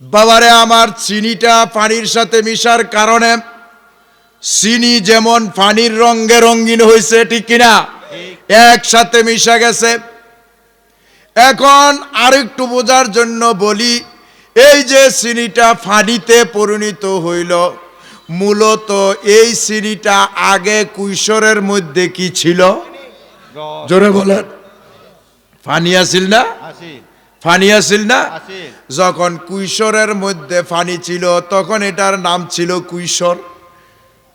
বাবারে আমার চিনিটা পানির সাথে মিশার কারণে চিনি যেমন পানির রঙে রঙিন হয়েছে ঠিক কিনা? একসাথে মিশা গেছে। এখন আরেকটু বোঝার জন্য বলি এই যে চিনিটা ফানিতে পরিণত হইল মূলত এই চিনিটা আগে কুইশরের মধ্যে কি ছিল? জোরে বলেন। ফানি আছিল না? ফানি আছিল না? যখন কুইশরের মধ্যে ফানি ছিল তখন এটার নাম ছিল কুইশর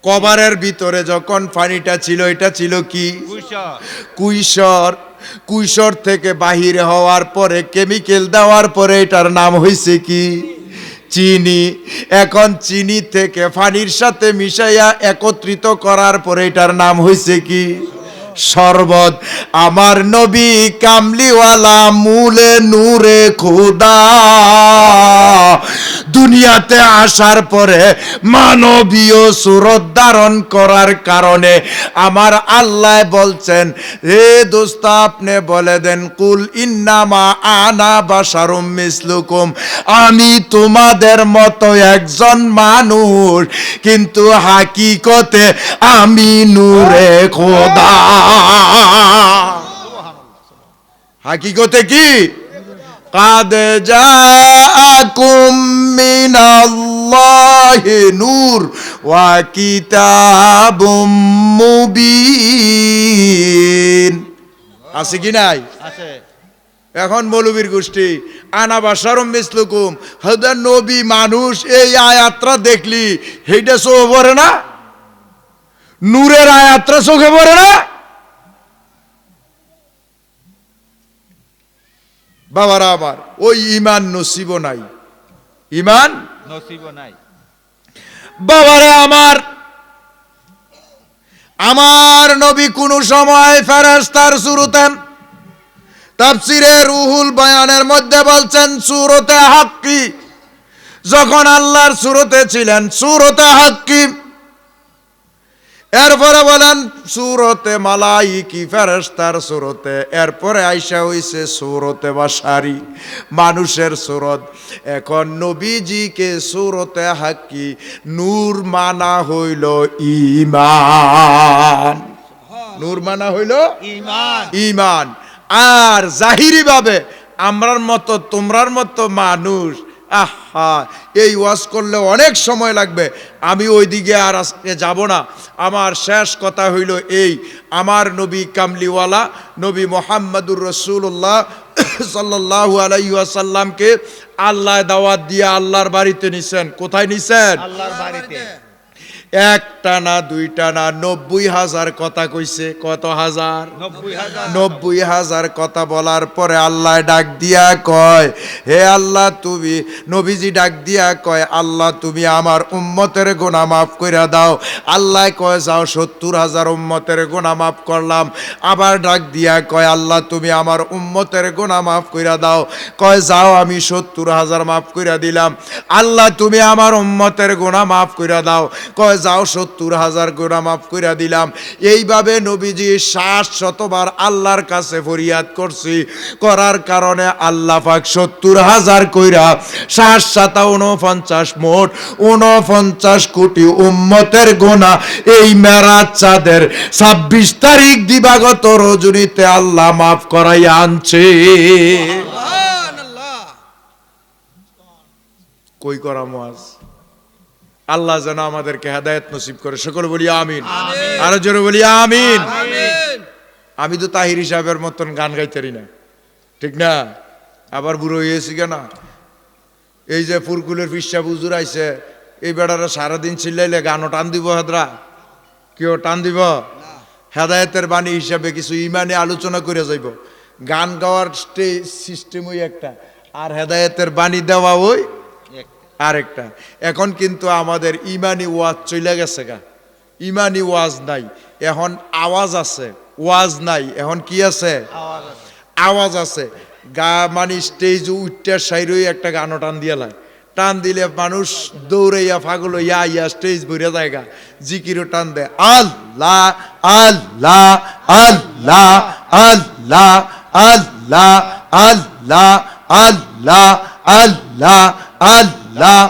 কভারের ভিতরে যখন ফানিটা ছিল এটা ছিল কি? কুইশা কুইশর কুইশর থেকে বাহির হওয়ার পরে কেমিক্যাল দেওয়ার পরে এটার নাম হয়েছে কি? চিনি। এখন চিনি থেকে ফানির সাথে মিশাইয়া একত্রিত করার পরে এটার নাম হয়েছে কি? শরবত। আমার নবী কামলিওয়ালা মূলে নূরে খুদা। দুনিয়াতে আসার পরে মানবীয় সুরত ধারণ করার কারণে আমার আল্লাহ বলছেন, হে দোস্ত, আপনি বলে দেন, কুল ইন্নামা আনা বাসারুম মিসলুকুম। আমি তোমাদের মতো একজন মানুষ, কিন্তু হাকিকতে আমি নূরে খোদা। হাকিকতে কি قد جاءكم من الله نور وكتاب مبين আছে কি নাই আছে এখন মৌলবীর গোষ্ঠী আনা বাসারম মিসলুকুম হয়তো নবী মানুষ এই আয়াত্রা দেখলি সেইটা চোখে পড়ে না নূরের আয়াত্রা চোখে পড়ে না বাবারা আমার ওই ইমান নসিব নাই। ইমান? নসিব নাই। বাবারে আমার আমার নবী কোন সময় ফেরেস্তার শুরুতে তাফসিরে রুহুল বয়ানের মধ্যে বলছেন সুরতে হাক্কি। যখন আল্লাহর সুরতে ছিলেন সুরতে হাক্কি। এরপরে বলেন সুরতে মালাইকি ফেরেস্তার সুরতে এরপরে আইসা হইছে সুরতে বাসারি মানুষের সুরত। এখন নবীজিকে সুরতে হাকি নূর মানা হইল ইমান নূর মানা হইল ইমান ইমান আর জাহিরি ভাবে আমরার মতো তোমরার মতো মানুষ আহা এই ওয়াজ করলে অনেক সময় লাগবে। আমি ওই দিকে আর আজকে যাব না। আমার শেষ কথা হইল এই আমার নবী কামলিওয়ালা নবী মোহাম্মদুর রসুল্লাহ সাল্লাহু আলাইসাল্লামকে আল্লাহ দাওয়াত দিয়ে আল্লাহর বাড়িতে নিছেন। কোথায় নিছেন? আল্লাহর বাড়িতে। একটা না দুইটা না নব্বই হাজার কথা কইছে। কত হাজার? নব্বই হাজার। কথা বলার পরে আল্লাহ ডাক দিয়া কয় হে আল্লাহ তুমি নবীজি ডাক দিয়া কয় আল্লাহ তুমি আমার উম্মতের গোনা মাফ কইরা দাও। আল্লাহ কয় যাও সত্তর হাজার উম্মতের গোনা মাফ করলাম। আবার ডাক দিয়া কয় আল্লাহ তুমি আমার উম্মতের গোনা মাফ কইরা দাও। কয় যাও আমি সত্তর হাজার মাফ কইরা দিলাম। আল্লাহ তুমি আমার উম্মতের গোনা মাফ কইরা দাও। কয় যাও সত্তর হাজার গোনা মাফ কইরা দিলাম। এইভাবে নবীজি ষাট শতবার আল্লাহর কাছে ফরিয়াদ করছি। করার কারণে আল্লাহ পাক সত্তর হাজার কইরা ষাট সাতা উনপঞ্চাশ মোট উনপঞ্চাশ কোটি উম্মতের গোনা এই মেরাজ চাঁদের ছাব্বিশ তারিখ দিবাগত রজনীতে আল্লাহ মাফ করাই আনছে। কই করা মাজ আল্লাহ যেন আমাদেরকে হেদায়েত নসিব করে। সকলে বলি আমিন। আরও জোরে বলি আমিন। আমি তো তাহির হিসাবের মতন গান গাইতেরি না। ঠিক না? আবার বুড়ো হয়েছি কেন? এই যে ফুরকুলের ফিসা বুজুর আইছে এই বেড়ারা সারাদিন চিল্লাইলে গানও টান দিব হেদরা? কেউ টান দিব? হেদায়েতের বাণী হিসাবে কিছু ইমানে আলোচনা করে যাইব। গান গাওয়ার সিস্টেম ওই একটা। আর হেদায়েতের বাণী দেওয়া ওই আরেকটা। এখন কিন্তু আমাদের ইমানি ওয়াজ চলে গেছে গা। ইমানি ওয়াজ নাই। এখন আওয়াজ আছে। ওয়াজ নাই। এখন কি আছে? আওয়াজ আছে। গা মানে স্টেজ উঠতে সাইরই একটা গানও টান দিয়ে লাই। টান দিলে মানুষ দৌড়াইয়া পাগল ইয়া ইয়া স্টেজ ভরে জায়গা জিকিরও টান দেয়। আল্লাহ আল্লাহ আল্লাহ আল্লাহ আল্লাহ আল্লাহ আল্লাহ আল্লাহ আল্লাহ আল্লাহ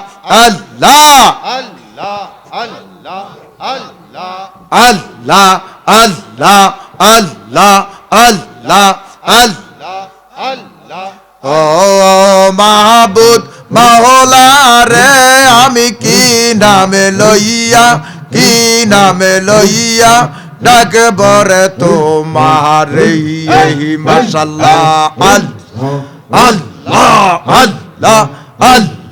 আল্লাহ আল্লাহ আল্লাহ আল্লাহ আল্লাহ আল্লাহ। আল্লাহ আল্লাহ আল্লাহ আল্লাহ ও মাহবুদ মাওলা রে, আমি কি নামে লইয়া, কি নামে লইয়া ডাকব রে তোমার মাশাল্লাহ? আল্লাহ আল্লাহ আল্লাহ আল্লাহ।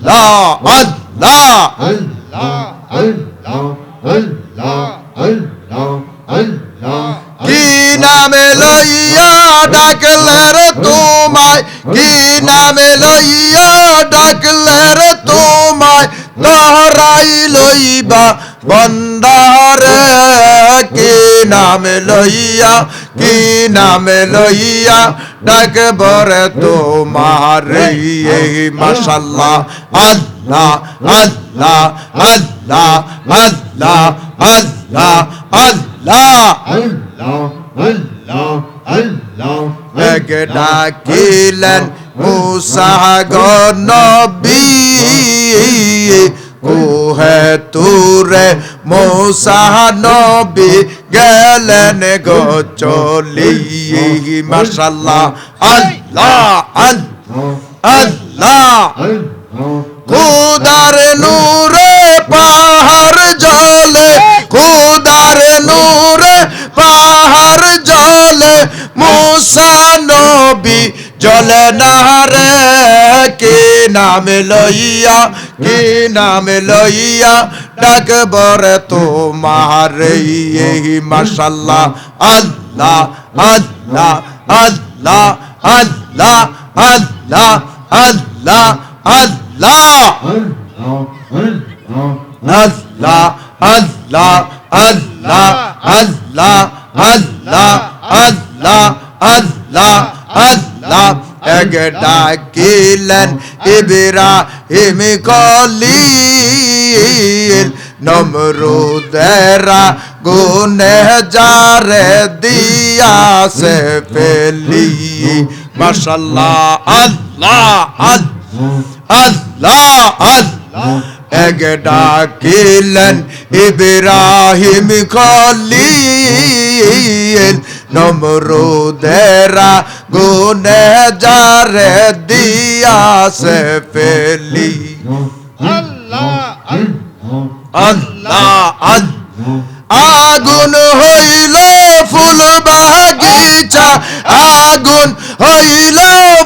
কি নামে লইয়া ডাকলে রে তোমায়? কি নামে লইয়া ডাকলে রে তোমায়? দহরাই লইবা বন্দারে। কি নামে লইয়া, কি নামে লইয়া ডাকব রে তোমার মাশাল্লাহ আল্লাহ আল্লাহ আল্লাহ আল্লাহ আল্লাহ আল্লাহ এক ডাকিলেন মুসা নবী কুহে তুরে মুসা নবী গেলেন গো চলি মাশাল্লাহ আল্লাহ আল্লাহ খুদার নূরে পাহাড় জলে, খুদার নূরে পাহাড় জলে, মুসা নবী জলে না রে কি নাম লইয়া কি নাম লইয়া ডাকবর তোমার এই মাশাল্লাহ আল্লাহ আল্লাহ আল্লাহ আল্লাহ আল্লাহ আল্লাহ আল্লাহ আল্লাহ আল্লাহ আল্লাহ আল্লাহ আল্লাহ আল্লাহ আল্লাহ আল্লাহ এক ডাকিলেন ইব্রাহিম কলিল নমরুদেরা গুনে যারে দিয়াছে ফেলি মাশাল্লাহ আল্লাহ আল্লাহ আল্লাহ এক ডাকিলেন ইব্রাহিম খলিল নমরুদেরা গুনে যারে দিয়াছে ফেলি। আল্লাহ আগুন হইল ফুল বাগিচা, আগুন হইল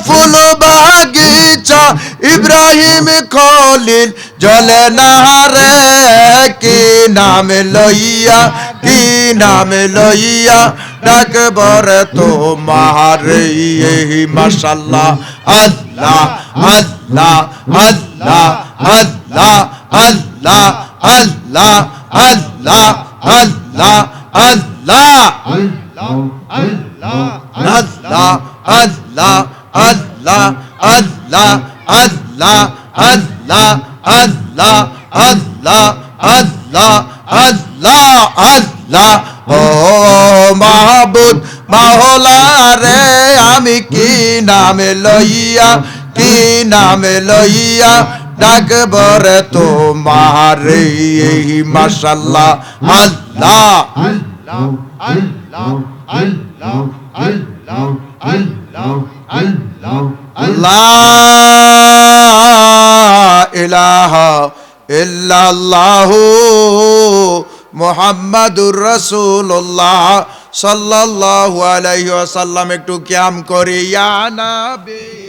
ফুল বাগিচা। ইব্রাহিম খলিল জলে না রে কি নাম লইয়া কি নাম লইয়া ডাকবর তোমার এই মাশাল্লাহ আল্লাহ আল্লাহ আল্লাহ আল্লাহ আল্লাহ আল্লাহ আল্লাহ আল্লাহ আল্লাহ আল্লাহ আল্লাহ আল্লাহ আল্লাহ আল্লাহ আল্লাহ আল্লাহ আল্লাহ আল্লাহ আল্লাহ আল্লাহ ও মাহবুদ মাওলা রে আমি কি নামে লইয়া কি নামে লইয়া ডাকবর তোমার এই মাশাল্লাহ আল্লাহ আল্লাহ ইলাহা ইল্লাল্লাহু মোহাম্মদুর রসুল্লাহ সাল্লাল্লাহু আলাইহি ওয়াসাল্লাম একটু ক্যাম করে ইয়া নবী।